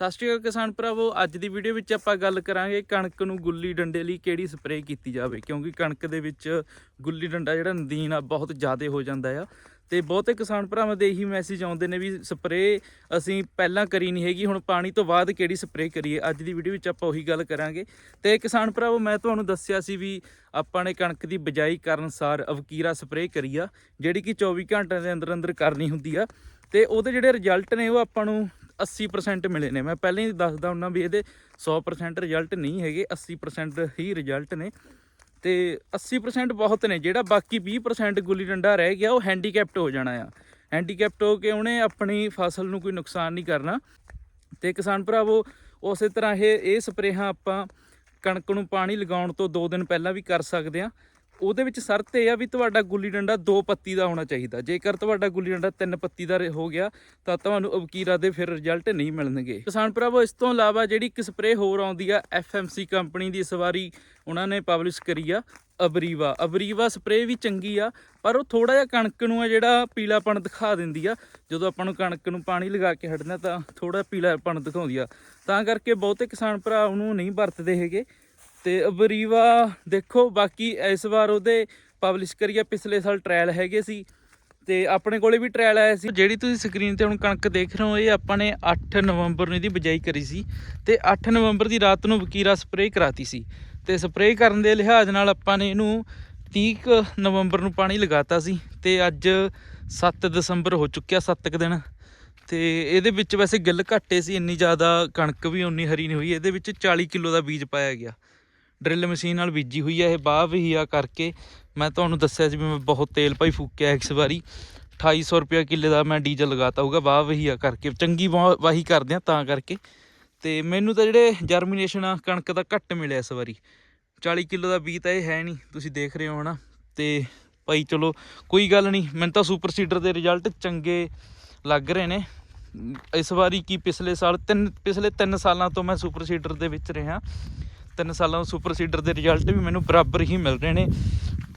ਸਤਿ ਸ਼੍ਰੀ ਅਕਾਲ ਕਿਸਾਨ ਭਰਾਵੋ, ਅੱਜ ਦੀ ਵੀਡੀਓ ਵਿੱਚ ਆਪਾਂ ਗੱਲ ਕਰਾਂਗੇ ਕਣਕ ਨੂੰ ਗੁੱਲੀ ਡੰਡੇ ਲਈ ਕਿਹੜੀ ਸਪਰੇਅ ਕੀਤੀ ਜਾਵੇ, ਕਿਉਂਕਿ ਕਣਕ ਦੇ ਵਿੱਚ ਗੁੱਲੀ ਡੰਡਾ ਜਿਹੜਾ ਨਦੀਨ ਆ, ਬਹੁਤ ਜ਼ਿਆਦਾ ਹੋ ਜਾਂਦਾ ਆ। ਤੇ ਬਹੁਤੇ ਕਿਸਾਨ ਭਰਾਵਾਂ ਦੇ ਇਹੀ ਮੈਸੇਜ ਆਉਂਦੇ ਨੇ ਵੀ ਸਪਰੇਅ ਅਸੀਂ ਪਹਿਲਾਂ ਕਰੀ ਨਹੀਂ ਹੈਗੀ, ਹੁਣ ਪਾਣੀ ਤੋਂ ਬਾਅਦ ਕਿਹੜੀ ਸਪਰੇਅ ਕਰੀਏ, ਅੱਜ ਦੀ ਵੀਡੀਓ ਵਿੱਚ ਆਪਾਂ ਉਹੀ ਗੱਲ ਕਰਾਂਗੇ। ਤੇ ਕਿਸਾਨ ਭਰਾਵੋ, ਮੈਂ ਤੁਹਾਨੂੰ ਦੱਸਿਆ ਸੀ ਵੀ ਆਪਾਂ ਨੇ ਕਣਕ ਦੀ ਬਜਾਈ ਕਰਨ ਸਾਰ ਅਵਕੀਰਾ ਸਪਰੇਅ ਕਰੀ ਆ, ਜਿਹੜੀ ਕਿ 24 ਘੰਟਿਆਂ ਦੇ ਅੰਦਰ ਅੰਦਰ ਕਰਨੀ ਹੁੰਦੀ ਆ। ਤੇ ਉਹਦੇ ਜਿਹੜੇ ਰਿਜ਼ਲਟ ਨੇ ਉਹ ਆਪਾਂ ਨੂੰ 80% ਮਿਲੇ ਨੇ। ਮੈਂ ਪਹਿਲਾਂ ਹੀ ਦੱਸਦਾ ਹੁੰਨਾ ਵੀ ਇਹਦੇ 100% ਰਿਜ਼ਲਟ ਨਹੀਂ ਹੈਗੇ 80% ਹੀ ਰਿਜ਼ਲਟ ਨੇ। ਤੇ 80% ਬਹੁਤ ਨੇ, ਜਿਹੜਾ ਬਾਕੀ 20% ਗੁੱਲੀ ਡੰਡਾ ਰਹਿ ਗਿਆ, ਉਹ ਹੈਂਡੀਕੈਪਟ ਹੋ ਜਾਣਾ ਆ। ਹੈਂਡੀਕੈਪਟ ਹੋ ਕੇ ਉਹਨੇ ਆਪਣੀ ਫਸਲ ਨੂੰ ਕੋਈ ਨੁਕਸਾਨ ਨਹੀਂ ਕਰਨਾ। ਤੇ ਕਿਸਾਨ ਭਰਾਵੋ, ਉਸੇ ਤਰ੍ਹਾਂ ਇਹ ਇਹ ਸਪਰੇਹਾਂ ਆਪਾਂ ਕਣਕ ਨੂੰ ਪਾਣੀ ਲਗਾਉਣ ਤੋਂ 2 ਦਿਨ ਪਹਿਲਾਂ ਵੀ ਕਰ ਸਕਦੇ ਆ ਉਹਦੇ ਵਿੱਚ ਸ਼ਰਤ ਇਹ ਆ ਵੀ ਤੁਹਾਡਾ ਗੁੱਲੀ ਡੰਡਾ ਦੋ ਪੱਤੀ ਦਾ ਹੋਣਾ ਚਾਹੀਦਾ। ਜੇਕਰ ਤੁਹਾਡਾ ਗੁੱਲੀ ਡੰਡਾ ਤਿੰਨ ਪੱਤੀ ਦਾ ਹੋ ਗਿਆ, ਤਾਂ ਤੁਹਾਨੂੰ ਅਬਕੀਰਾ ਦੇ ਫਿਰ ਰਿਜ਼ਲਟ ਨਹੀਂ ਮਿਲਣਗੇ। ਕਿਸਾਨ ਭਰਾਵੋ, ਇਸ ਤੋਂ ਇਲਾਵਾ ਜਿਹੜੀ ਇੱਕ ਸਪਰੇਅ ਹੋਰ ਆਉਂਦੀ ਆ ਐਫਐਮਸੀ ਕੰਪਨੀ ਦੀ ਇਸ ਵਾਰੀ ਉਹਨਾਂ ਨੇ ਪਬਲਿਸ਼ ਕਰੀ ਆ ਅਬਰੀਵਾ ਅਬਰੀਵਾ ਸਪਰੇਅ ਵੀ ਚੰਗੀ ਆ, ਪਰ ਉਹ ਥੋੜਾ ਜਿਹਾ ਕਣਕ ਨੂੰ ਆ ਜਿਹੜਾ ਪੀਲਾਪਣ ਦਿਖਾ ਦਿੰਦੀ ਆ। ਜਦੋਂ ਆਪਾਂ ਨੂੰ ਕਣਕ ਨੂੰ ਪਾਣੀ ਲਗਾ ਕੇ ਹਟਣਾ, ਤਾਂ ਥੋੜਾ ਪੀਲਾਪਣ ਦਿਖਾਉਂਦੀ ਆ। ਤਾਂ ਕਰਕੇ ਬਹੁਤੇ ਕਿਸਾਨ ਭਰਾ ਉਹਨੂੰ ਨਹੀਂ ਵਰਤਦੇ ਹੈਗੇ। ਤੇ ਅਬਰੀਵਾ ਦੇਖੋ, ਬਾਕੀ ਇਸ ਵਾਰ ਉਹਦੇ ਪਬਲਿਸ਼ ਕਰੀਆ ਪਿਛਲੇ ਸਾਲ ਟ੍ਰਾਇਲ ਹੈਗੇ ਸੀ ਤੇ ਆਪਣੇ ਕੋਲੇ ਵੀ ਟ੍ਰਾਇਲ ਆਇਆ ਸੀ। ਜਿਹੜੀ ਤੁਸੀਂ ਸਕਰੀਨ ਤੇ ਹੁਣ ਕਣਕ ਦੇਖ ਰਹੇ ਹੋ, ਇਹ ਆਪਾਂ ਨੇ 8 ਨਵੰਬਰ ਨੂੰ ਇਹਦੀ ਬਿਜਾਈ ਕਰੀ ਸੀ ਤੇ 8 ਨਵੰਬਰ ਦੀ ਰਾਤ ਨੂੰ ਵਕੀਰਾ ਸਪਰੇਅ ਕਰਾਤੀ ਸੀ ਤੇ ਸਪਰੇਅ ਕਰਨ ਦੇ ਲਿਹਾਜ਼ ਨਾਲ ਆਪਾਂ ਨੇ ਇਹਨੂੰ 30 ਕੁ ਨਵੰਬਰ ਨੂੰ ਪਾਣੀ ਲਗਾਤਾ ਸੀ ਤੇ ਅੱਜ 7 ਦਸੰਬਰ ਹੋ ਚੁੱਕਿਆ 7 ਕੁ ਦਿਨ। ਤੇ ਇਹਦੇ ਵਿੱਚ ਵੈਸੇ ਗਿੱਲ ਘੱਟੇ ਸੀ, ਇੰਨੀ ਜ਼ਿਆਦਾ ਕਣਕ ਵੀ ਉਨੀ ਹਰੀ ਨਹੀਂ ਹੋਈ, ਇਹਦੇ ਵਿੱਚ 40 ਕਿਲੋ ਦਾ ਬੀਜ ਪਾਇਆ ਗਿਆ। ਡਰਿਲ ਮਸ਼ੀਨ ਨਾਲ ਬੀਜੀ ਹੋਈ ਹੈ ਇਹ ਬਾਹ ਵਹੀਆ ਕਰਕੇ। ਮੈਂ ਤੁਹਾਨੂੰ ਦੱਸਿਆ ਸੀ ਵੀ ਮੈਂ ਬਹੁਤ ਤੇਲ ਭਾਈ ਫੂਕਿਆ ਇਸ ਵਾਰੀ। 2800 ਰੁਪਏ ਕਿੱਲੇ ਦਾ ਮੈਂ ਡੀਜ਼ਲ ਲਗਾਤਾ ਹੋਊਗਾ ਵਾਹ ਵਹੀਆ ਕਰਕੇ। ਚੰਗੀ ਵਾਹ- ਵਾਹੀ ਕਰਦੇ ਆ ਤਾਂ ਕਰਕੇ। ਤੇ ਮੈਨੂੰ ਤਾਂ ਜਿਹੜੇ ਜਰਮੀਨੇਸ਼ਨ ਆ, ਕਣਕ ਦਾ ਘੱਟ ਮਿਲਿਆ ਇਸ ਵਾਰੀ। 40 ਕਿਲੋ ਦਾ ਬੀਜ ਤਾਂ ਇਹ ਹੈ ਨਹੀਂ, ਤੁਸੀਂ ਦੇਖ ਰਹੇ ਹੋ ਹਨਾ। ਤੇ ਭਾਈ ਚਲੋ, ਕੋਈ ਗੱਲ ਨਹੀਂ, ਮੈਨੂੰ ਤਾਂ ਸੁਪਰ ਸੀਡਰ ਦੇ ਰਿਜ਼ਲਟ ਚੰਗੇ ਲੱਗ ਰਹੇ ਨੇ। ਇਸ ਵਾਰੀ ਕੀ ਪਿਛਲੇ ਸਾਲ ਤਿੰਨ, ਪਿਛਲੇ 3 ਸਾਲਾਂ ਤੋਂ ਮੈਂ ਸੁਪਰ ਸੀਡਰ ਦੇ ਵਿੱਚ ਰਿਹਾ। ਤਿੰਨ ਸਾਲਾਂ ਤੋਂ ਸੁਪਰ ਸੀਡਰ ਦੇ ਰਿਜ਼ਲਟ ਵੀ ਮੈਨੂੰ ਬਰਾਬਰ ਹੀ ਮਿਲ ਰਹੇ ਨੇ।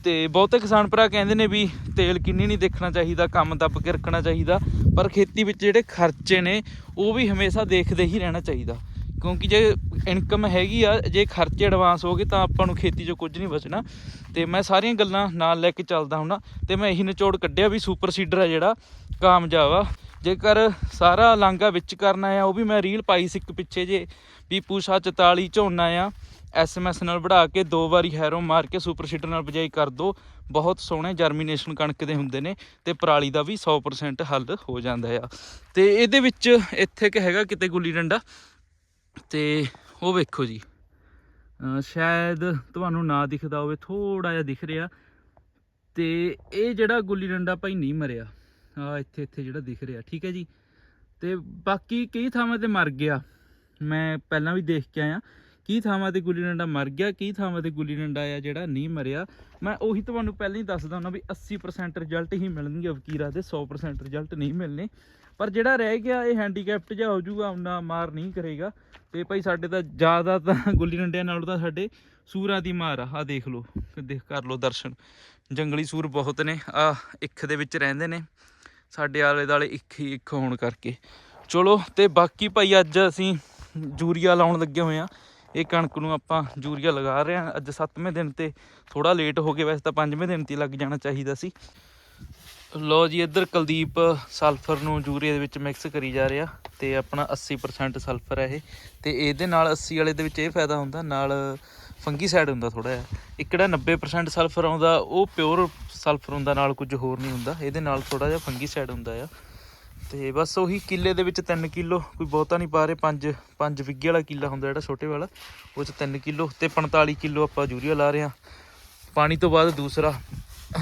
ਤੇ ਬਹੁਤੇ ਕਿਸਾਨ ਭਰਾ ਕਹਿੰਦੇ ਨੇ ਵੀ ਤੇਲ ਕਿੰਨੀ ਨਹੀਂ ਦੇਖਣਾ ਚਾਹੀਦਾ, ਕੰਮ ਦੱਬ ਕੇ ਰੱਖਣਾ ਚਾਹੀਦਾ, ਪਰ ਖੇਤੀ ਵਿੱਚ ਜਿਹੜੇ ਖਰਚੇ ਨੇ, ਉਹ ਵੀ ਹਮੇਸ਼ਾ ਦੇਖਦੇ ਹੀ ਰਹਿਣਾ ਚਾਹੀਦਾ। ਕਿਉਂਕਿ ਜੇ ਇਨਕਮ ਹੈਗੀ ਆ, ਜੇ ਖਰਚੇ ਐਡਵਾਂਸ ਹੋ ਗਏ ਤਾਂ ਆਪਾਂ ਨੂੰ ਖੇਤੀ 'ਚੋਂ ਕੁਝ ਨਹੀਂ ਬਚਣਾ। ਤੇ ਮੈਂ ਸਾਰੀਆਂ ਗੱਲਾਂ ਨਾਲ ਲੈ ਕੇ ਚੱਲਦਾ ਹੁੰਨਾ ਤੇ ਮੈਂ ਇਹੀ ਨਿਚੋੜ ਕੱਢਿਆ ਵੀ ਸੁਪਰ ਸੀਡਰ ਆ ਜਿਹੜਾ, ਕਾਮਯਾਬ ਆ। ਜੇਕਰ ਸਾਰਾ ਲਾਂਗਾ ਵਿੱਚ ਕਰਨਾ ਆ ਉਹ ਵੀ ਮੈਂ ਰੀਲ ਪਾਈ ਸੀ ਇੱਕ ਪਿੱਛੇ ਜੇ। ਵੀ ਪੂਸ਼ਾ 44 ਝੋਨਾ ਆ। ਐਸਐਮਐਸ ਨਾਲ ਵੜਾ ਕੇ ਦੋ ਵਾਰੀ ਹੈਰੋ ਮਾਰ ਕੇ ਸੁਪਰ ਸੀਡਰ ਨਾਲ ਬਜਾਈ ਕਰ ਦੋ। ਬਹੁਤ ਸੋਹਣੇ ਜਰਮੀਨੇਸ਼ਨ ਕਣਕ ਦੇ ਹੁੰਦੇ ਨੇ ਤੇ ਪਰਾਲੀ ਦਾ ਵੀ 100% ਹੱਲ ਹੋ ਜਾਂਦਾ ਆ। ਤੇ ਇਹਦੇ ਵਿੱਚ ਇੱਥੇ ਕਿ ਹੈਗਾ ਕਿਤੇ ਗੁੱਲੀ ਡੰਡਾ। ਤੇ ਉਹ ਵੇਖੋ ਜੀ। ਸ਼ਾਇਦ ਤੁਹਾਨੂੰ ਨਾ ਦਿਖਦਾ ਹੋਵੇ ਥੋੜਾ ਜਿਹਾ ਦਿਖ ਰਿਹਾ। ਤੇ ਇਹ ਜਿਹੜਾ ਗੁੱਲੀ ਡੰਡਾ ਭਾਈ ਨਹੀਂ ਮਰਿਆ ਆ ਇੱਥੇ ਇੱਥੇ ਜਿਹੜਾ ਦਿਖ ਰਿਹਾ, ਠੀਕ ਹੈ ਜੀ। ਤੇ ਬਾਕੀ ਕਈ ਥਾਵਾਂ ਤੇ ਮਰ ਗਿਆ। ਮੈਂ ਪਹਿਲਾਂ ਵੀ ਦੇਖ ਕੇ ਆਇਆ। ਕੀ ਥਾਵਾਂ ਤੇ ਗੁੱਲੀ ਡੰਡਾ ਮਰ ਗਿਆ, ਕੀ ਥਾਵਾਂ ਤੇ ਗੁੱਲੀ ਡੰਡਾ ਆ ਜਿਹੜਾ ਨਹੀਂ ਮਰਿਆ। ਮੈਂ ਉਹੀ ਤੁਹਾਨੂੰ ਪਹਿਲਾਂ ਹੀ ਦੱਸਦਾ ਹੁੰਦਾ ਵੀ 80% ਰਿਜ਼ਲਟ ਹੀ ਮਿਲਣਗੇ ਅਵਕੀਰਾ ਦੇ 100% ਰਿਜ਼ਲਟ ਨਹੀਂ ਮਿਲਨੇ ਪਰ ਜਿਹੜਾ ਰਹਿ ਗਿਆ, ਇਹ ਹੈਂਡੀਕੈਪਟ ਜਿਹਾ ਹੋ ਜਾਊਗਾ ਉਹਨਾਂ ਮਾਰ ਨਹੀਂ ਕਰੇਗਾ। ਤੇ ਭਾਈ ਸਾਡੇ ਤਾਂ ਜ਼ਿਆਦਾ ਤਾਂ ਗੁੱਲੀ ਡੰਡਿਆਂ ਨਾਲੋਂ ਤਾਂ ਸਾਡੇ ਸੂਰਾਂ ਦੀ ਮਾਰ ਆ। ਆਹ ਦੇਖ ਲਓ, ਦੇਖ ਕਰ ਲਓ ਦਰਸ਼ਨ। ਜੰਗਲੀ ਸੂਰ ਬਹੁਤ ਨੇ। ਆ ਇੱਕ ਦੇ ਵਿੱਚ ਰਹਿੰਦੇ ਨੇ। ਸਾਡੇ ਆਲੇ ਦਾਲੇ ਇੱਕ ਹੀ, ਇੱਕ ਹੋਣ ਕਰਕੇ। ਚਲੋ, ਤੇ ਬਾਕੀ ਭਾਈ ਅੱਜ ਅਸੀਂ ਯੂਰੀਆ ਲਾਉਣ ਲੱਗੇ ਹੋਏ ਆ। ਇਹ ਕਣਕ ਨੂੰ ਆਪਾਂ ਯੂਰੀਆ ਲਗਾ ਰਹੇ ਆ। ਅੱਜ 7ਵੇਂ ਦਿਨ ਤੇ ਥੋੜਾ ਲੇਟ ਹੋ ਗਏ, ਵੈਸੇ ਤਾਂ 5ਵੇਂ ਦਿਨ ਤੇ ਹੀ ਲੱਗ ਜਾਣਾ ਚਾਹੀਦਾ ਸੀ। ਲੋ ਜੀ, ਇੱਧਰ ਕੁਲਦੀਪ ਸਲਫਰ ਨੂੰ ਯੂਰੀਆ ਦੇ ਵਿੱਚ ਮਿਕਸ ਕਰੀ ਜਾ ਰਿਹਾ ਤੇ ਆਪਣਾ 80% ਸਲਫਰ ਹੈ ਇਹ। ਤੇ ਇਹਦੇ ਨਾਲ 80 ਵਾਲੇ ਦੇ ਵਿੱਚ ਇਹ ਫਾਇਦਾ ਹੁੰਦਾ, ਨਾਲ ਫੰਗੀਸਾਈਡ ਹੁੰਦਾ ਥੋੜਾ ਜਿਹਾ। ਇੱਕ ਜਿਹੜਾ 90% ਸਲਫਰ ਆਉਂਦਾ, ਉਹ ਪਿਓਰ ਸਲਫਰ ਹੁੰਦਾ, ਨਾਲ ਕੁਝ ਹੋਰ ਨਹੀਂ ਹੁੰਦਾ। ਇਹਦੇ ਨਾਲ ਥੋੜਾ ਜਿਹਾ ਫੰਗੀਸਾਈਡ ਹੁੰਦਾ ਆ। ਤੇ ਬਸ ਉਹੀ ਕਿੱਲੇ ਦੇ ਵਿੱਚ 3 ਕਿਲੋ, ਕੋਈ ਬਹੁਤਾ ਨਹੀਂ ਪਾ ਰਹੇ 5 5 ਵਿੱਗੇ ਵਾਲਾ ਕਿੱਲਾ ਹੁੰਦਾ ਜਿਹੜਾ ਛੋਟੇ ਵਾਲਾ, ਉਹ ਚ 3 ਕਿਲੋ ਤੇ 45 ਕਿਲੋ ਆਪਾਂ ਯੂਰੀਆ ਲਾ ਰਹੇ ਹਾਂ। ਪਾਣੀ ਤੋਂ ਬਾਅਦ ਦੂਸਰਾ,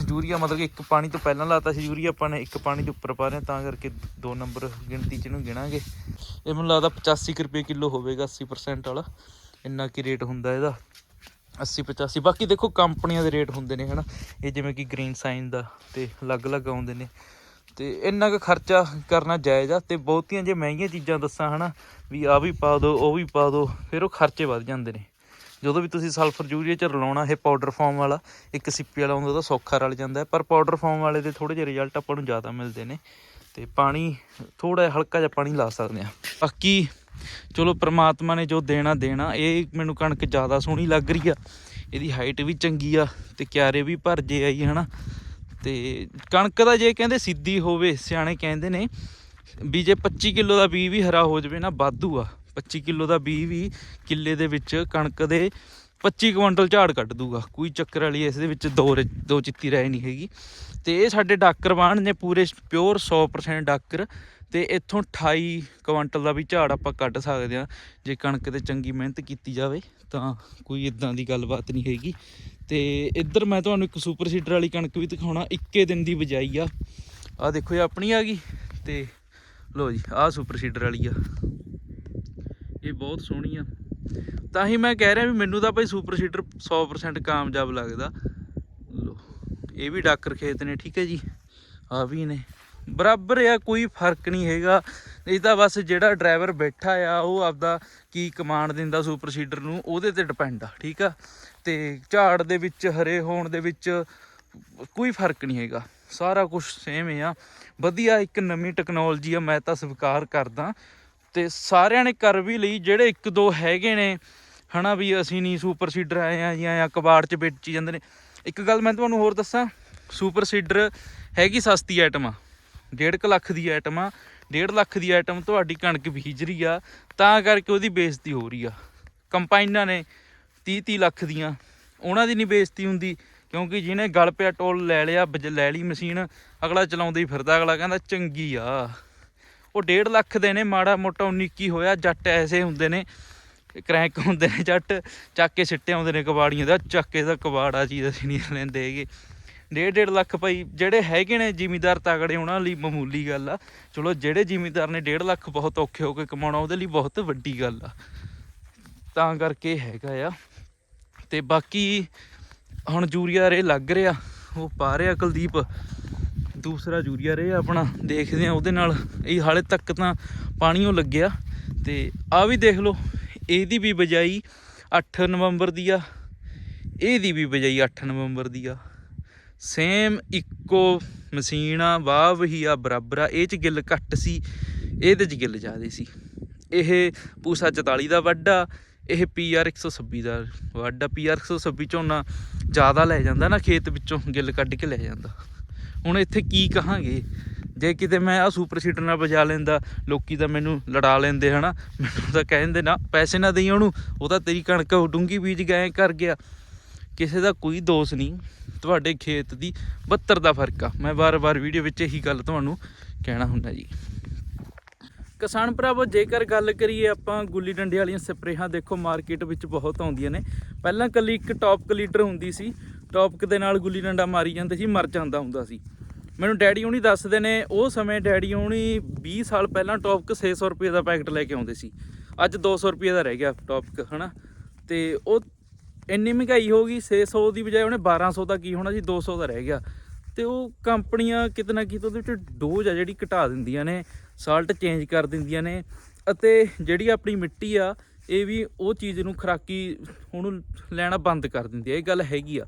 ਯੂਰੀਆ ਮਤਲਬ ਕਿ ਇੱਕ ਪਾਣੀ ਤੋਂ ਪਹਿਲਾਂ ਲਾਤਾ ਸੀ ਯੂਰੀਆ, ਆਪਾਂ ਨੇ ਇੱਕ ਪਾਣੀ ਦੇ ਉੱਪਰ ਪਾ ਰਹੇ ਹਾਂ, ਤਾਂ ਕਰਕੇ ਦੋ ਨੰਬਰ ਗਿਣਤੀ ਚ ਇਹਨੂੰ ਗਿਣਾਂਗੇ। ਇਹ ਮੈਨੂੰ ਲੱਗਦਾ 85 ਕੁ ਰੁਪਏ ਕਿਲੋ ਹੋਵੇਗਾ 80% ਵਾਲਾ, ਇੰਨਾ ਕੀ ਰੇਟ ਹੁੰਦਾ ਇਹਦਾ। 80 85 ਬਾਕੀ ਦੇਖੋ ਕੰਪਨੀਆਂ ਦੇ ਰੇਟ ਹੁੰਦੇ ਨੇ, ਹਨਾ। ਇਹ ਜਿਵੇਂ ਕਿ ਗ੍ਰੀਨ ਸਾਈਨ ਦਾ ਤੇ ਅਲੱਗ-ਅਲੱਗ ਆਉਂਦੇ ਨੇ। ਤੇ ਇੰਨਾ ਕੁ ਖਰਚਾ ਕਰਨਾ ਜਾਇਜ਼ ਆ ਤੇ ਬਹੁਤੀਆਂ ਜੇ ਮਹਿੰਗੀਆਂ ਚੀਜ਼ਾਂ ਦੱਸਾਂ ਹਨਾ, ਵੀ ਆ ਵੀ ਪਾ ਦਿਓ, ਉਹ ਵੀ ਪਾ ਦਿਓ, ਫਿਰ ਉਹ ਖਰਚੇ ਵੱਧ ਜਾਂਦੇ ਨੇ। ਜਦੋਂ ਵੀ ਤੁਸੀਂ ਸਲਫਰ ਯੂਰੀਆ ਚ ਰਲਾਉਣਾ, ਇਹ ਪਾਊਡਰ ਫਾਰਮ ਵਾਲਾ, ਇੱਕ ਸਿੱਪੀ ਵਾਲਾ ਹੁੰਦਾ, ਉਹਦਾ ਸੌਖਾ ਰਲ ਜਾਂਦਾ ਪਰ ਪਾਊਡਰ ਫਾਰਮ ਵਾਲੇ ਦੇ ਥੋੜੇ ਜਿਹੇ ਰਿਜ਼ਲਟ ਆਪਾਂ ਨੂੰ ਜ਼ਿਆਦਾ ਮਿਲਦੇ ਨੇ ਤੇ ਪਾਣੀ ਥੋੜਾ ਜਿਹਾ ਹਲਕਾ ਜਿਹਾ ਪਾਣੀ ਲਾ ਸਕਦੇ ਆ ਬਾਕੀ ਚਲੋ ਪ੍ਰਮਾਤਮਾ ਨੇ ਜੋ ਦੇਣਾ ਦੇਣਾ। ਇਹ ਮੈਨੂੰ ਕਣਕ ਜ਼ਿਆਦਾ ਸੋਹਣੀ ਲੱਗ ਰਹੀ ਆ, ਇਹਦੀ ਹਾਈਟ ਵੀ ਚੰਗੀ ਆ ਤੇ ਕਿਆਰੇ ਵੀ ਭਰਜੇ ਆਈ ਹਨਾ। ਤੇ ਕਣਕ ਦਾ ਜੇ ਕਹਿੰਦੇ ਸਿੱਧੀ ਹੋਵੇ, ਸਿਆਣੇ ਕਹਿੰਦੇ ਨੇ ਵੀ ਜੇ 25 ਕਿਲੋ ਦਾ ਬੀ ਵੀ ਹਰਾ ਹੋ ਜਾਵੇ ਨਾ, ਵਾਧੂ ਆ। 25 ਕਿਲੋ ਦਾ ਬੀ ਵੀ ਕਿੱਲੇ ਦੇ ਵਿੱਚ ਕਣਕ ਦੇ 25 ਕੁਇੰਟਲ ਝਾੜ ਕੱਢ ਦੂਗਾ। ਕੋਈ ਚੱਕਰ ਵਾਲੀ ਇਸ ਦੇ ਵਿੱਚ ਦੋ ਰ- ਦੋ ਚਿੱਤੀ ਰਹਿ ਨਹੀਂ ਹੈਗੀ। ਤੇ ਇਹ ਸਾਡੇ ਡਾਕਰ ਨੇ ਪੂਰੇ ਪਿਓਰ 100% ਡਾਕਰ। ਤੇ ਇੱਥੋਂ 28 ਕੁਇੰਟਲ ਦਾ ਵੀ ਝਾੜ ਆਪਾਂ ਕੱਢ ਸਕਦੇ ਆ ਜੇ ਕਣਕ ਤੇ ਚੰਗੀ ਮਿਹਨਤ ਕੀਤੀ ਜਾਵੇ, ਤਾਂ ਕੋਈ ਇਦਾਂ ਦੀ ਗੱਲਬਾਤ ਨਹੀਂ ਹੈਗੀ। ਤੇ ਇੱਧਰ ਮੈਂ ਤੁਹਾਨੂੰ ਇੱਕ ਸੁਪਰ ਸੀਡਰ ਵਾਲੀ ਕਣਕ ਵੀ ਦਿਖਾਉਣਾ, ਇੱਕੇ ਦਿਨ ਦੀ ਬਜਾਈ ਆ। ਆ ਦੇਖੋ ਇਹ ਆਪਣੀ ਆ ਗਈ ਤੇ ਲੋ ਜੀ, ਆਹ ਸੁਪਰ ਸੀਡਰ ਵਾਲੀ ਆ। ਇਹ ਬਹੁਤ ਸੋਹਣੀ ਆ। ਤਾਂ ਹੀ ਮੈਂ ਕਹਿ ਰਿਹਾ ਵੀ ਮੈਨੂੰ ਤਾਂ ਭਾਈ ਸੁਪਰ ਸੀਡਰ 100% ਕਾਮਯਾਬ ਲੱਗਦਾ। ਲੋ ਇਹ ਵੀ ਡਾਕਰ ਖੇਤ ਨੇ, ਠੀਕ ਹੈ ਜੀ। ਆ ਵੀ ਨੇ। ਬਰਾਬਰ ਆ, ਕੋਈ ਫ਼ਰਕ ਨਹੀਂ ਹੈਗਾ। ਇਹ ਤਾਂ ਬਸ ਜਿਹੜਾ ਡਰਾਈਵਰ ਬੈਠਾ ਆ, ਉਹ ਆਪਦਾ ਕੀ ਕਮਾਂਡ ਦਿੰਦਾ ਸੁਪਰ ਸੀਡਰ ਨੂੰ, ਉਹਦੇ ਤੇ ਡਿਪੈਂਡ ਆ, ਠੀਕ ਆ। ਤੇ ਝਾੜ ਦੇ ਵਿੱਚ, ਹਰੇ ਹੋਣ ਦੇ ਵਿੱਚ ਕੋਈ ਫ਼ਰਕ ਨਹੀਂ ਹੈਗਾ। ਸਾਰਾ ਕੁਝ ਸੇਮ ਆ। ਵਧੀਆ ਇੱਕ ਨਵੀਂ ਟੈਕਨੋਲੋਜੀ ਆ, ਮੈਂ ਤਾਂ ਸਵੀਕਾਰ ਕਰਦਾ। ਤੇ ਸਾਰਿਆਂ ਨੇ ਕਰ ਵੀ ਲਈ, ਜਿਹੜੇ ਇੱਕ ਦੋ ਹੈਗੇ ਨੇ, ਹਨਾ ਵੀ ਅਸੀਂ ਨਹੀਂ ਸੁਪਰ ਸੀਡਰ ਆਏ ਆ ਜਾਂ ਕਬਾੜ ਚ ਵੇਚੀ ਜਾਂਦੇ ਨੇ। ਇੱਕ ਗੱਲ ਮੈਂ ਤੁਹਾਨੂੰ ਹੋਰ ਦੱਸਾਂ ਸੁਪਰ ਸੀਡਰ ਹੈਗੀ ਸਸਤੀ ਆਈਟਮ ਆ। 1.5 ਲੱਖ ਦੀ ਆਈਟਮ ਆ। 1.5 ਲੱਖ ਦੀ ਆਈਟਮ ਤੁਹਾਡੀ ਕਣਕ ਬੀਜ ਰਹੀ ਆ, ਤਾਂ ਕਰਕੇ ਉਹਦੀ ਬੇਇੱਜ਼ਤੀ ਹੋ ਰਹੀ ਆ। ਕੰਪਾਈਨਾਂ ਨੇ 30 30 ਲੱਖ ਦੀਆਂ। ਉਹਨਾਂ ਦੀ ਨਹੀਂ ਬੇਇੱਜ਼ਤੀ ਹੁੰਦੀ, ਕਿਉਂਕਿ ਜਿਹਨੇ ਗਲ ਪਿਆ ਟੋਲ ਲੈ ਲਿਆ, ਬਜ- ਲੈ ਲਈ ਮਸ਼ੀਨ, ਅਗਲਾ ਚਲਾਉਂਦਾ ਹੀ ਫਿਰਦਾ, ਅਗਲਾ ਕਹਿੰਦਾ ਚੰਗੀ ਆ। ਉਹ 1.5 ਲੱਖ ਦੇ ਨੇ, ਮਾੜਾ ਮੋਟਾ 19 ਕੀ ਹੋਇਆ, ਜੱਟ ਐਸੇ ਹੁੰਦੇ ਨੇ ਕਰੈਂਕ ਹੁੰਦੇ ਨੇ ਜੱਟ, ਚੱਕ ਕੇ ਸਿੱਟੇ ਆਉਂਦੇ ਨੇ ਕਬਾੜੀਆਂ ਦਾ, ਚੱਕ ਕੇ ਦਾ ਕਬਾੜਾ ਚੀਜ਼ ਅਸੀਂ ਨਹੀਂ ਲੈਂਦੇ ਹੈਗੇ। ਡੇਢ ਡੇਢ ਲੱਖ ਭਾਈ, ਜਿਹੜੇ ਹੈਗੇ ਨੇ ਜ਼ਿਮੀਦਾਰ ਤਗੜੇ, ਉਹਨਾਂ ਲਈ ਮਾਮੂਲੀ ਗੱਲ ਆ। ਚਲੋ, ਜਿਹੜੇ ਜ਼ਿਮੀਦਾਰ ਨੇ 1.5 ਲੱਖ ਬਹੁਤ ਔਖੇ ਹੋ ਕੇ ਕਮਾਉਣਾ, ਉਹਦੇ ਲਈ ਬਹੁਤ ਵੱਡੀ ਗੱਲ ਆ। ਤਾਂ ਕਰਕੇ ਹੈਗਾ ਆ। ਤੇ ਬਾਕੀ ਹੁਣ ਯੂਰੀਆ ਰੇ ਲੱਗ ਰਿਹਾ, ਉਹ ਪਾ ਰਿਹਾ ਕੁਲਦੀਪ। ਦੂਸਰਾ ਯੂਰੀਆ ਰੇ ਆਪਣਾ, ਦੇਖਦੇ ਆ ਉਹਦੇ ਨਾਲ। ਇਹ ਹਾਲੇ ਤੱਕ ਤਾਂ ਪਾਣੀੋਂ ਲੱਗਿਆ। ਤੇ ਆ ਵੀ ਦੇਖ ਲਓ, ਇਹਦੀ ਵੀ ਬਜਾਈ 8 ਨਵੰਬਰ ਦੀ ਆ, ਇਹਦੀ ਵੀ ਬਜਾਈ 8 ਨਵੰਬਰ ਦੀ ਆ। ਸੇਮ ਇੱਕੋ ਮਸ਼ੀਨ ਆ, ਵਾਹ ਹੀ ਆ, ਬਰਾਬਰ ਆ। ਇਹ ਚ ਗਿੱਲ ਘੱਟ ਸੀ, ਇਹਦੇ ਚ ਗਿੱਲ ਜ਼ਿਆਦੇ ਸੀ। ਇਹ ਪੂਸਾ 44 ਦਾ ਵੱਡਾ ਇਹ ਪੀਆਰ 126 ਦਾ ਵੱਡਾ ਪੀਆਰ 126 ਝੋਨਾ ਜ਼ਿਆਦਾ ਲੈ ਜਾਂਦਾ ਨਾ ਖੇਤ ਵਿੱਚੋਂ ਗਿੱਲ ਕੱਢ ਕੇ ਲੈ ਜਾਂਦਾ। ਹੁਣ ਇੱਥੇ ਕੀ ਕਹਾਂਗੇ? ਜੇ ਕਿਤੇ ਮੈਂ ਆ ਸੁਪਰ ਸੀਟਰ ਨਾਲ ਵਜਾ ਲੈਂਦਾ, ਲੋਕੀ ਤਾਂ ਮੈਨੂੰ ਲੜਾ ਲੈਂਦੇ ਹਨਾ। ਮੈਨੂੰ ਤਾਂ ਕਹਿੰਦੇ ਨਾ, ਪੈਸੇ ਨਾ ਦੇਈ ਉਹਨੂੰ, ਉਹ ਤਾਂ ਤੇਰੀ ਕਣਕ ਡੂੰਗੀ ਬੀਜ ਗਏ ਕਰ ਗਿਆ। ਕਿਸੇ ਦਾ ਕੋਈ ਦੋਸ਼ ਨਹੀਂ, ਤੁਹਾਡੇ ਖੇਤ ਦੀ 72 ਦਾ ਫ਼ਰਕ ਆ। ਮੈਂ ਵਾਰ-ਵਾਰ ਵੀਡੀਓ ਵਿੱਚ ਇਹੀ ਗੱਲ ਤੁਹਾਨੂੰ ਕਹਿਣਾ ਹੁੰਦਾ ਜੀ। ਕਿਸਾਨ ਭਰਾਵੋ, ਜੇਕਰ ਗੱਲ ਕਰੀਏ ਆਪਾਂ ਗੁੱਲੀ ਡੰਡੇ ਵਾਲੀਆਂ ਸਪਰੇਹਾਂ, ਦੇਖੋ ਮਾਰਕੀਟ ਵਿੱਚ ਬਹੁਤ ਆਉਂਦੀਆਂ ਨੇ। ਪਹਿਲਾਂ ਕੱਲੀ ਇੱਕ ਟੌਪ ਲੀਟਰ ਹੁੰਦੀ ਸੀ। ਟੌਪਕ ਦੇ ਨਾਲ ਗੁੱਲੀ ਡੰਡਾ ਮਾਰੀ ਜਾਂਦੇ ਸੀ, ਮਰ ਜਾਂਦਾ ਹੁੰਦਾ ਸੀ। ਮੈਨੂੰ ਡੈਡੀ ਹੁਣੀ ਦੱਸਦੇ ਨੇ, ਉਹ ਸਮੇਂ ਡੈਡੀ ਹੁਣੀ 20 ਸਾਲ ਪਹਿਲਾਂ ਟੌਪਕ 600 ਰੁਪਏ ਦਾ ਪੈਕਟ ਲੈ ਕੇ ਆਉਂਦੇ ਸੀ। ਅੱਜ 200 ਰੁਪਏ ਦਾ ਰਹਿ ਗਿਆ ਟੌਪਕ ਹਨਾ? ਤੇ ਉਹ ਇੰਨੀ ਮਹਿੰਗਾਈ ਹੋ ਗਈ 600 ਦੀ ਬਜਾਏ ਉਹਨੇ 1200 ਦਾ ਕੀ ਹੋਣਾ ਸੀ 200 ਦਾ ਰਹਿ ਗਿਆ। ਤੇ ਉਹ ਕੰਪਨੀਆਂ ਕਿਤੇ ਨਾ ਕਿਤੇ ਉਹਦੇ ਵਿੱਚ ਡੋਜ਼ ਆ ਜਿਹੜੀ ਘਟਾ ਦਿੰਦੀਆਂ ਨੇ, ਸਾਲਟ ਚੇਂਜ ਕਰ ਦਿੰਦੀਆਂ ਨੇ, ਅਤੇ ਜਿਹੜੀ ਆਪਣੀ ਮਿੱਟੀ ਆ, ਇਹ ਵੀ ਉਹ ਚੀਜ਼ ਨੂੰ ਖਰਾਕੀ ਉਹਨੂੰ ਲੈਣਾ ਬੰਦ ਕਰ ਦਿੰਦੀ ਆ, ਇਹ ਗੱਲ ਹੈਗੀ ਆ।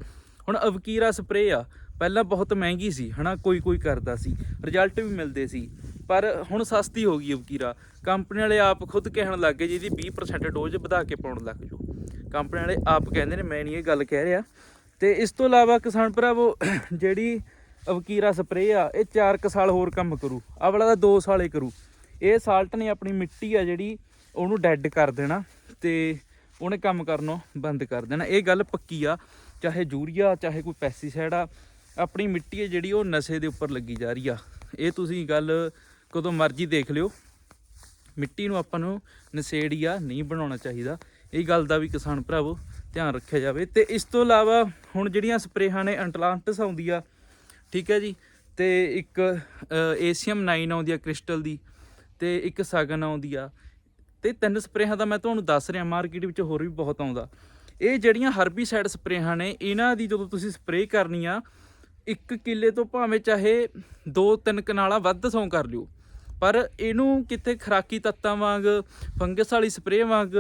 ਹੁਣ ਅਵਕੀਰਾ ਸਪਰੇਅ ਆ, ਪਹਿਲਾਂ ਬਹੁਤ ਮਹਿੰਗੀ ਸੀ, ਹਨਾ, ਕੋਈ ਕੋਈ ਕਰਦਾ ਸੀ ਰਿਜ਼ਲਟ ਵੀ ਮਿਲਦੇ ਸੀ, ਪਰ ਹੁਣ ਸਸਤੀ ਹੋ ਗਈ ਅਵਕੀਰਾ। ਕੰਪਨੀ ਵਾਲੇ ਆਪ ਖੁਦ ਕਹਿਣ ਲੱਗ ਗਏ ਜਿਹਦੀ ਇਹਦੀ 20% ਡੋਜ਼ ਵਧਾ ਕੇ ਪਾਉਣ ਲੱਗ ਜਾਓ। ਕੰਪਨੀ ਵਾਲੇ ਆਪ ਕਹਿੰਦੇ ਨੇ, ਮੈਂ ਨਹੀਂ ਇਹ ਗੱਲ ਕਹਿ ਰਿਹਾ। ਤੇ ਇਸ ਤੋਂ ਇਲਾਵਾ ਕਿਸਾਨ ਭਰਾਵੋ, ਜਿਹੜੀ ਅਵਕੀਰਾ ਸਪਰੇਅ ਆ, ਇਹ 4 ਕ ਸਾਲ ਹੋਰ ਕੰਮ ਕਰੂ। ਆਹ ਵਾਲਾ ਤਾਂ 2 ਸਾਲੇ ਕਰੂ। ਇਹ ਸਾਲਟ ਨੇ ਆਪਣੀ ਮਿੱਟੀ ਆ ਜਿਹੜੀ ਉਹਨੂੰ ਡੈੱਡ ਕਰ ਦੇਣਾ ਤੇ ਉਹਨੇ ਕੰਮ ਕਰਨੋਂ ਬੰਦ ਕਰ ਦੇਣਾ। ਇਹ ਗੱਲ ਪੱਕੀ ਆ, ਚਾਹੇ ਯੂਰੀਆ, ਚਾਹੇ ਕੋਈ ਪੈਸਟੀਸਾਈਡ ਆ, ਆਪਣੀ ਮਿੱਟੀ ਹੈ ਜਿਹੜੀ ਉਹ ਨਸ਼ੇ ਦੇ ਉੱਪਰ ਲੱਗੀ ਜਾ ਰਹੀ ਆ। ਇਹ ਤੁਸੀਂ ਗੱਲ ਕਦੋਂ ਮਰਜ਼ੀ ਦੇਖ ਲਿਓ। ਮਿੱਟੀ ਨੂੰ ਆਪਾਂ ਨੂੰ ਨਸ਼ੇੜੀਆ ਨਹੀਂ ਬਣਾਉਣਾ ਚਾਹੀਦਾ। ਇਹ ਗੱਲ ਦਾ ਵੀ ਕਿਸਾਨ ਭਰਾਵੋ ਧਿਆਨ ਰੱਖਿਆ ਜਾਵੇ। ਤੇ ਇਸ ਤੋਂ ਇਲਾਵਾ ਹੁਣ ਜਿਹੜੀਆਂ ਸਪਰੇਹਾਂ ਨੇ ਐਂਟਲਾਂਟਸ ਆਉਂਦੀ ਆ ਠੀਕ ਹੈ ਜੀ? ਤੇ ਇੱਕ ਏਸੀਅਮ 9 ਆਉਂਦੀ ਆ ਕ੍ਰਿਸਟਲ ਦੀ ਤੇ ਇੱਕ ਸਗਨ ਆਉਂਦੀ ਆ। ਤੇ ਤਿੰਨ ਸਪਰੇਹਾਂ ਦਾ ਮੈਂ ਤੁਹਾਨੂੰ ਦੱਸ ਰਿਹਾ, ਮਾਰਕੀਟ ਵਿੱਚ ਹੋਰ ਵੀ ਬਹੁਤ ਆਉਂਦਾ। ਇਹ ਜਿਹੜੀਆਂ ਹਰਬੀਸਾਈਡ ਸਪਰੇਹਾਂ ਨੇ, ਇਹਨਾਂ ਦੀ ਜਦੋਂ ਤੁਸੀਂ ਸਪਰੇਅ ਕਰਨੀ ਆ, ਇੱਕ ਕਿੱਲੇ ਤੋਂ ਭਾਵੇਂ ਚਾਹੇ 2-3 ਕਨਾਲਾ ਵੱਧ ਸੌਂ ਕਰ ਲਿਓ। ਪਰ ਇਹਨੂੰ ਕਿਤੇ ਖਰਾਕੀ ਤੱਤਾਂ ਵਾਂਗ, ਫੰਗਸ ਵਾਲੀ ਸਪਰੇਅ ਵਾਂਗ,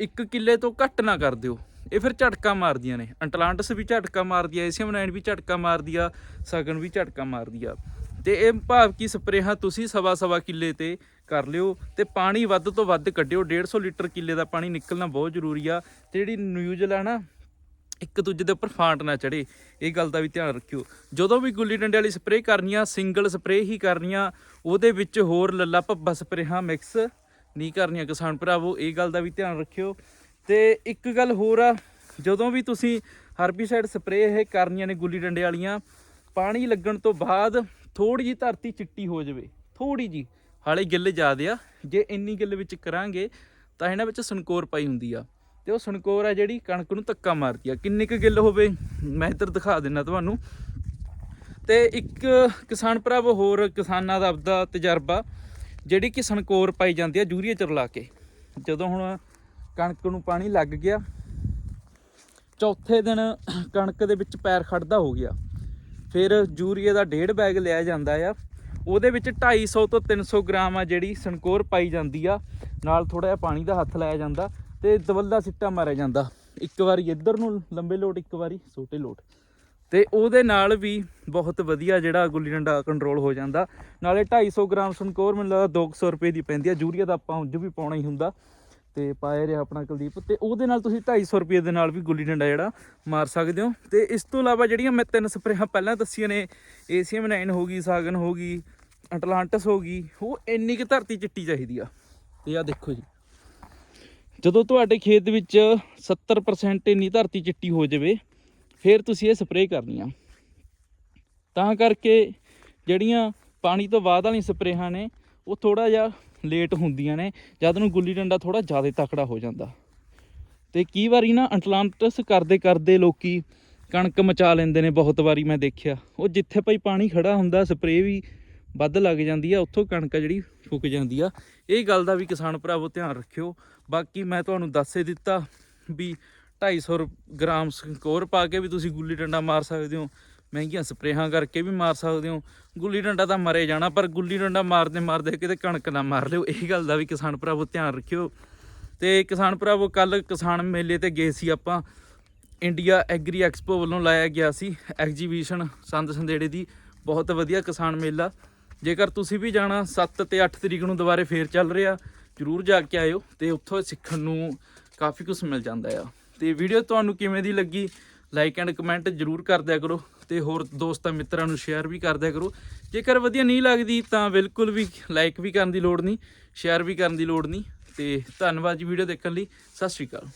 ਇੱਕ ਕਿੱਲੇ ਤੋਂ ਘੱਟ ਨਾ ਕਰ ਦਿਓ। ਇਹ ਫਿਰ ਝਟਕਾ ਮਾਰਦੀਆਂ ਨੇ। ਅੰਟਲਾਂਟਸ ਵੀ ਝਟਕਾ ਮਾਰਦੀ ਆ ਏਸੀਅਮ 9 ਵੀ ਝਟਕਾ ਮਾਰਦੀ ਆ ਸਗਨ ਵੀ ਝਟਕਾ ਮਾਰਦੀ ਆ। ਤੇ ਇਹ ਭਾਵ ਕਿ ਸਪਰੇਹਾਂ ਤੁਸੀਂ ਸਵਾ ਸਵਾ ਕਿੱਲੇ ਤੇ ਕਰ ਲਿਓ ਤੇ ਪਾਣੀ ਵੱਧ ਤੋਂ ਵੱਧ ਕੱਢਿਓ। 150 ਲੀਟਰ ਕਿੱਲੇ ਦਾ ਪਾਣੀ ਨਿਕਲਣਾ ਬਹੁਤ ਜ਼ਰੂਰੀ ਆ। ਤੇ ਜਿਹੜੀ ਨਿਊਜ਼ਲ ਆ ਨਾ ਇੱਕ ਦੂਜੇ ਦੇ ਉੱਪਰ ਫਾਂਟ ਨਾ ਚੜੇ ਇਹ ਗੱਲ ਦਾ ਵੀ ਧਿਆਨ ਰੱਖਿਓ। ਜਦੋਂ ਵੀ ਗੁੱਲੀ ਡੰਡੇ ਵਾਲੀ ਸਪਰੇਅ ਕਰਨੀ ਆ, ਸਿੰਗਲ ਸਪਰੇਅ ਹੀ ਕਰਨੀ ਆ, ਉਹਦੇ ਵਿੱਚ ਹੋਰ ਲੱਲਾ ਭੱਬਾ ਸਪਰੇਹਾਂ ਮਿਕਸ ਨਹੀਂ ਕਰਨੀਆਂ। ਕਿਸਾਨ ਭਰਾਵੋ, ਇਹ ਗੱਲ ਦਾ ਵੀ ਧਿਆਨ ਰੱਖਿਓ। ਤੇ ਇੱਕ ਗੱਲ ਹੋਰ ਆ, ਜਦੋਂ ਵੀ ਤੁਸੀਂ ਹਰਬੀਸਾਈਡ ਸਪਰੇਅ ਇਹ ਕਰਨੀਆਂ ਨੇ ਗੁੱਲੀ ਡੰਡੇ ਵਾਲੀਆਂ, ਪਾਣੀ ਲੱਗਣ ਤੋਂ ਬਾਅਦ ਥੋੜੀ ਜੀ ਧਰਤੀ ਚਿੱਟੀ ਹੋ ਜਾਵੇ ਥੋੜੀ ਜੀ ਹਾਲੇ ਗਿੱਲ ਜ਼ਿਆਦੇ ਆ, ਜੇ ਇੰਨੀ ਗਿੱਲ ਵਿੱਚ ਕਰਾਂਗੇ ਤਾਂ ਇਹਨਾਂ ਵਿੱਚ ਸੰਕੋਰ ਪਾਈ ਹੁੰਦੀ ਆ, ਤੇ ਉਹ ਸੰਕੋਰ ਆ ਜਿਹੜੀ ਕਣਕ ਨੂੰ ਧੱਕਾ ਮਾਰਦੀ ਆ, ਕਿੰਨੀ ਕੁ ਗਿੱਲ ਹੋਵੇ, ਮੈਂ ਇੱਧਰ ਦਿਖਾ ਦਿੰਦਾ ਤੁਹਾਨੂੰ, ਤੇ ਇੱਕ ਕਿਸਾਨ ਭਰਾਵੋ ਹੋਰ ਕਿਸਾਨਾਂ ਦਾ ਆਪਦਾ ਤਜਰਬਾ, ਜਿਹੜੀ ਕਿ ਸੰਕੋਰ ਪਾਈ ਜਾਂਦੀ ਆ ਯੂਰੀਆ ਚ ਰਲਾ ਕੇ, ਜਦੋਂ ਹੁਣ ਕਣਕ ਨੂੰ ਪਾਣੀ ਲੱਗ ਗਿਆ। ਚੌਥੇ ਦਿਨ ਕਣਕ ਦੇ ਵਿੱਚ ਪੈਰ ਖੜਦਾ ਹੋ ਗਿਆ। ਫਿਰ ਯੂਰੀਆ ਦਾ ਡੇਢ ਬੈਗ ਲਿਆ ਜਾਂਦਾ ਆ। ਉਹਦੇ ਵਿੱਚ 250 ਤੋਂ 300 ਗ੍ਰਾਮ ਆ ਜਿਹੜੀ ਸੰਕੋਰ ਪਾਈ ਜਾਂਦੀ ਆ। ਨਾਲ ਥੋੜਾ ਜਿਹਾ ਪਾਣੀ ਦਾ ਹੱਥ ਲਾਇਆ ਜਾਂਦਾ ਤੇ ਦਵੱਲਾ ਸਿੱਟਾ ਮਾਰਿਆ ਜਾਂਦਾ। ਇੱਕ ਵਾਰੀ ਇੱਧਰ ਨੂੰ ਲੰਬੇ ਲੋਟ, ਇੱਕ ਵਾਰੀ ਛੋਟੇ ਲੋਟ। ਤੇ ਉਹਦੇ ਨਾਲ ਵੀ ਬਹੁਤ ਵਧੀਆ ਜਿਹੜਾ ਗੁੱਲੀ ਡੰਡਾ ਕੰਟਰੋਲ ਹੋ ਜਾਂਦਾ। ਨਾਲੇ 250 ਗ੍ਰਾਮ ਸੰਕੋਰ ਮੈਨੂੰ ਲੱਗਦਾ 200 ਰੁਪਏ ਦੀ ਪੈਂਦੀ ਆ। ਯੂਰੀਆ ਦਾ ਆਪਾਂ ਉਂਝ ਵੀ ਪਾਉਣਾ ਹੀ ਹੁੰਦਾ। ਤੇ ਪਾਇਆ ਰਿਹਾ ਆਪਣਾ ਕੁਲਦੀਪ ਤੇ ਉਹਦੇ ਨਾਲ ਤੁਸੀਂ 250 ਰੁਪਏ ਦੇ ਨਾਲ ਵੀ ਗੁੱਲੀ ਡੰਡਾ ਜਿਹੜਾ ਮਾਰ ਸਕਦੇ ਹੋ। ਤੇ ਇਸ ਤੋਂ ਇਲਾਵਾ ਜਿਹੜੀਆਂ ਮੈਂ ਤਿੰਨ ਸਪਰੇਹਾਂ ਪਹਿਲਾਂ ਦੱਸੀਆਂ ਨੇ ਏਸੀਐਮ 9 ਹੋ ਗਈ, ਸਾਗਨ ਹੋ ਗਈ, ਅਟਲਾਂਟਸ ਹੋ ਗਈ, ਉਹ ਇੰਨੀ ਕਿ ਧਰਤੀ ਚਿੱਟੀ ਚਾਹੀਦੀ ਆ। ਤੇ ਆ ਦੇਖੋ ਜੀ। ਜਦੋਂ ਤੁਹਾਡੇ ਖੇਤ ਵਿੱਚ 70% ਇੰਨੀ ਧਰਤੀ ਚਿੱਟੀ ਹੋ ਜਾਵੇ, ਫਿਰ ਤੁਸੀਂ ਇਹ ਸਪਰੇਅ ਕਰਨੀ ਆ। ਤਾਂ ਕਰਕੇ ਜਿਹੜੀਆਂ ਪਾਣੀ ਤੋਂ ਬਾਅਦ ਵਾਲੀਆਂ ਸਪਰੇਹਾਂ ਨੇ, ਉਹ ਥੋੜਾ ਜਿਹਾ ਲੇਟ ਹੁੰਦੀਆਂ ਨੇ, ਜਦ ਨੂੰ ਗੁੱਲੀ ਡੰਡਾ ਥੋੜਾ ਜ਼ਿਆਦਾ ਤਕੜਾ ਹੋ ਜਾਂਦਾ। ਤੇ ਕੀ ਵਾਰੀ ਨਾ ਅਟਲਾਂਟਿਸ ਕਰਦੇ ਕਰਦੇ ਲੋਕੀ ਕਣਕ ਮਚਾ ਲੈਂਦੇ ਨੇ ਬਹੁਤ ਵਾਰੀ ਮੈਂ ਦੇਖਿਆ। ਉਹ ਜਿੱਥੇ ਭਾਈ ਪਾਣੀ ਖੜਾ ਹੁੰਦਾ, ਸਪਰੇਅ ਵੀ ਵੱਧ ਲੱਗ ਜਾਂਦੀ ਆ, ਉੱਥੋਂ ਕਣਕ ਜਿਹੜੀ ਫੁੱਕ ਜਾਂਦੀ ਆ। ਇਹ ਗੱਲ ਦਾ ਵੀ ਕਿਸਾਨ ਭਰਾਵੋ ਧਿਆਨ ਰੱਖਿਓ। ਬਾਕੀ ਮੈਂ ਤੁਹਾਨੂੰ ਦੱਸ ਹੀ ਦਿੱਤਾ ਵੀ 250 ਗ੍ਰਾਮ ਸਕੋਰ ਪਾ ਕੇ ਵੀ ਤੁਸੀਂ ਗੁੱਲੀ ਡੰਡਾ ਮਾਰ ਸਕਦੇ ਹੋ। ਮਹਿੰਗੀਆਂ ਸਪਰੇਹਾਂ ਕਰਕੇ ਵੀ ਮਾਰ ਸਕਦੇ ਹੋ। ਗੁੱਲੀ ਡੰਡਾ ਤਾਂ ਮਰੇ ਜਾਣਾ, ਪਰ ਗੁੱਲੀ ਡੰਡਾ ਮਾਰਦੇ ਮਾਰਦੇ ਕਿਤੇ ਕਣਕ ਨਾ ਮਾਰ ਲਿਓ। ਇਹ ਗੱਲ ਦਾ ਵੀ ਕਿਸਾਨ ਭਰਾਵੋ ਧਿਆਨ ਰੱਖਿਓ। ਤੇ ਕਿਸਾਨ ਭਰਾਵੋ ਕੱਲ ਕਿਸਾਨ ਮੇਲੇ ਤੇ ਗਏ ਸੀ ਆਪਾਂ। ਇੰਡੀਆ ਐਗਰੀ ਐਕਸਪੋ ਵੱਲੋਂ ਲਾਇਆ ਗਿਆ ਸੀ ਐਗਜੀਬਿਸ਼ਨ ਸੰਦ ਸੰਦੇੜੇ ਦੀ। ਬਹੁਤ ਵਧੀਆ ਕਿਸਾਨ ਮੇਲਾ। ਜੇਕਰ ਤੁਸੀਂ ਵੀ ਜਾਣਾ 7 ਤੇ 8 ਤਰੀਕ ਨੂੰ ਦੁਬਾਰੇ ਫੇਰ ਚੱਲ ਰਿਹਾ, ਜਰੂਰ ਜਾ ਕੇ ਆਇਓ ਤੇ ਉੱਥੋਂ ਸਿੱਖਣ ਨੂੰ ਕਾਫੀ ਕੁਝ ਮਿਲ ਜਾਂਦਾ ਆ। ਤੇ ਵੀਡੀਓ ਤੁਹਾਨੂੰ ਕਿਵੇਂ ਦੀ ਲੱਗੀ? ਲਾਈਕ ਐਂਡ ਕਮੈਂਟ ਜਰੂਰ ਕਰ ਦਿਆ ਕਰੋ ਤੇ ਹੋਰ ਦੋਸਤਾਂ ਮਿੱਤਰਾਂ ਨੂੰ ਸ਼ੇਅਰ ਵੀ ਕਰ ਦਿਆ ਕਰੋ। ਜੇਕਰ ਵਧੀਆ ਨਹੀਂ ਲੱਗਦੀ ਤਾਂ ਬਿਲਕੁਲ ਵੀ ਲਾਈਕ ਵੀ ਕਰਨ ਦੀ ਲੋੜ ਨਹੀਂ ਸ਼ੇਅਰ ਵੀ ਕਰਨ ਦੀ ਲੋੜ ਨਹੀਂ ਤੇ ਧੰਨਵਾਦ ਜੀ ਵੀਡੀਓ ਦੇਖਣ ਲਈ। ਸਤਿ ਸ਼੍ਰੀ ਅਕਾਲ।